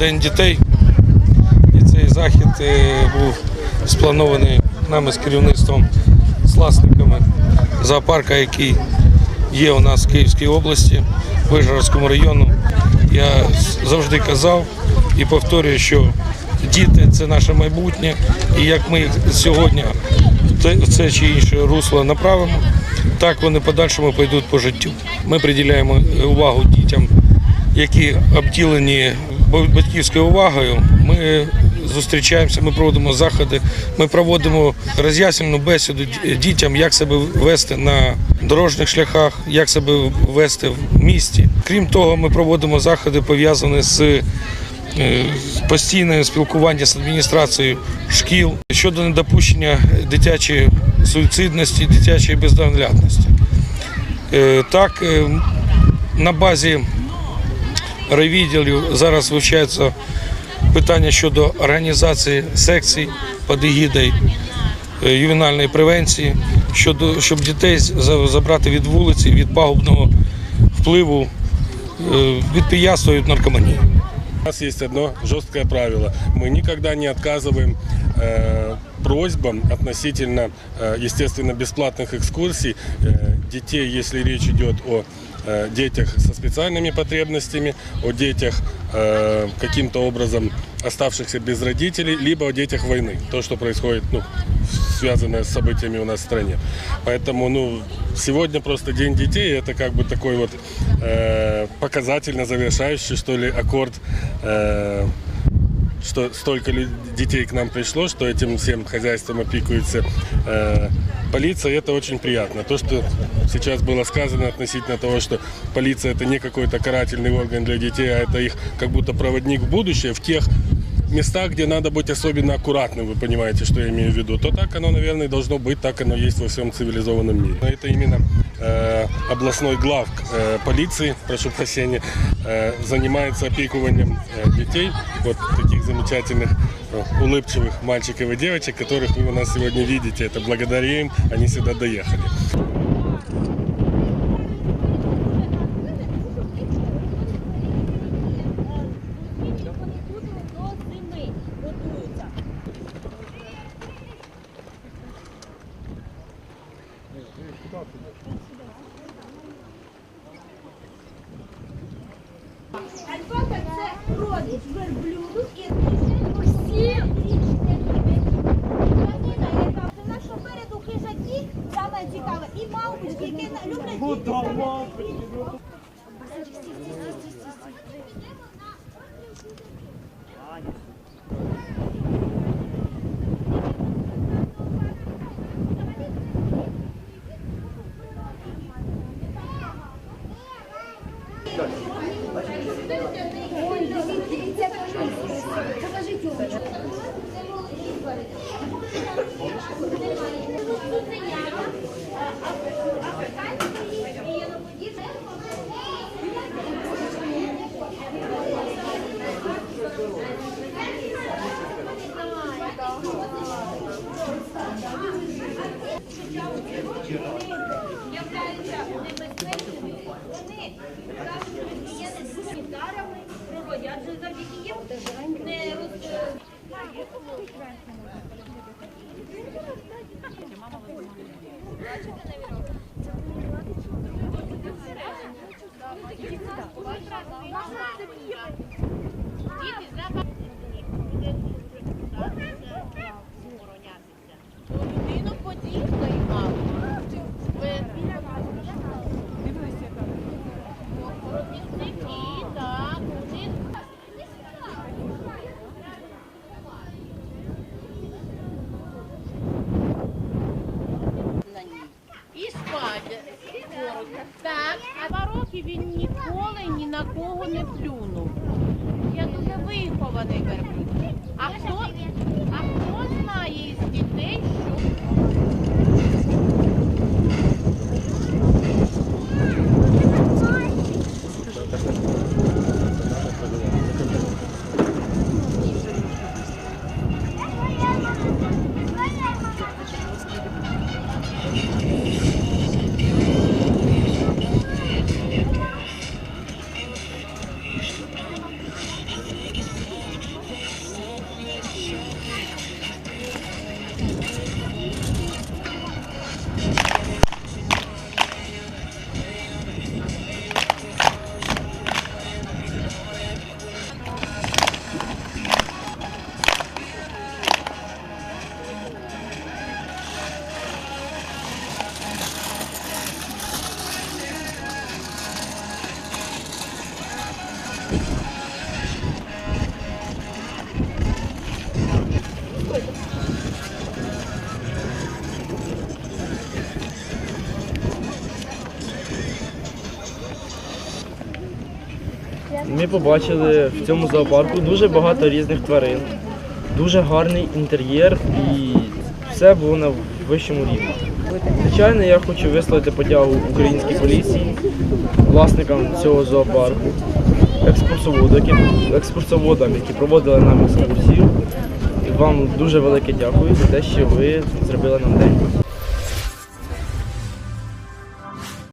День дітей. І цей захід е, був спланований нами з керівництвом, з власниками зоопарка, який є у нас в Київській області, в Вижгородському району. Я завжди казав і повторюю, що діти це наше майбутнє, і як ми сьогодні в це чи інше русло направимо, так вони подальшому пойдуть по життю. Ми приділяємо увагу дітям, які обділені батьківською увагою. Ми зустрічаємося, ми проводимо заходи, ми проводимо роз'яснювальну бесіду дітям, як себе вести на дорожніх шляхах, як себе вести в місті. Крім того, ми проводимо заходи пов'язані з е, постійне спілкування з адміністрацією шкіл щодо недопущення дитячої суїцидності, дитячої бездоглядності. Е, Так, е, на базі райвідділів зараз вивчається питання щодо організації секцій під егідою е, ювенальної превенції, щодо, щоб дітей за- забрати від вулиці, від пагубного впливу, е, від пияцтва і від наркоманії. У нас есть одно жесткое правило. Мы никогда не отказываем э, просьбам относительно, э, естественно, бесплатных экскурсий э, детей, если речь идет о э, детях со специальными потребностями, о детях э, каким-то образом оставшихся без родителей, либо о детях войны. То, что происходит, ну, связанное с событиями у нас в стране. Поэтому, ну, сегодня просто День детей, это как бы такой вот э, показательно завершающий, что ли, аккорд э, что столько детей к нам пришло, что этим всем хозяйством опикуется э, полиция, это очень приятно. То, что сейчас было сказано относительно того, что полиция это не какой-то карательный орган для детей, а это их как будто проводник в будущее, в тех местах, где надо быть особенно аккуратным, вы понимаете, что я имею в виду, то так оно, наверное, должно быть, так оно есть во всем цивилизованном мире. Но это именно э, областной глав э, полиции, прошу прощения, э, занимается опекованием э, детей, вот таких замечательных э, улыбчивых мальчиков и девочек, которых вы у нас сегодня видите. Это благодаря им они сюда доехали. Родич верблюду і Це наша переду хижаки, саме цікаве, і мавпочки, які люблять діти. Так, а два роки він ніколи ні на кого не плюнув. Я дуже вихований верблюд. А хто, а хто знає із дітей, що Ми побачили в цьому зоопарку дуже багато різних тварин, дуже гарний інтер'єр і все було на вищому рівні. Звичайно, я хочу висловити подяку українській поліції, власникам цього зоопарку, екскурсоводам, які проводили нам екскурсію. І вам дуже велике дякую за те, що ви зробили нам день.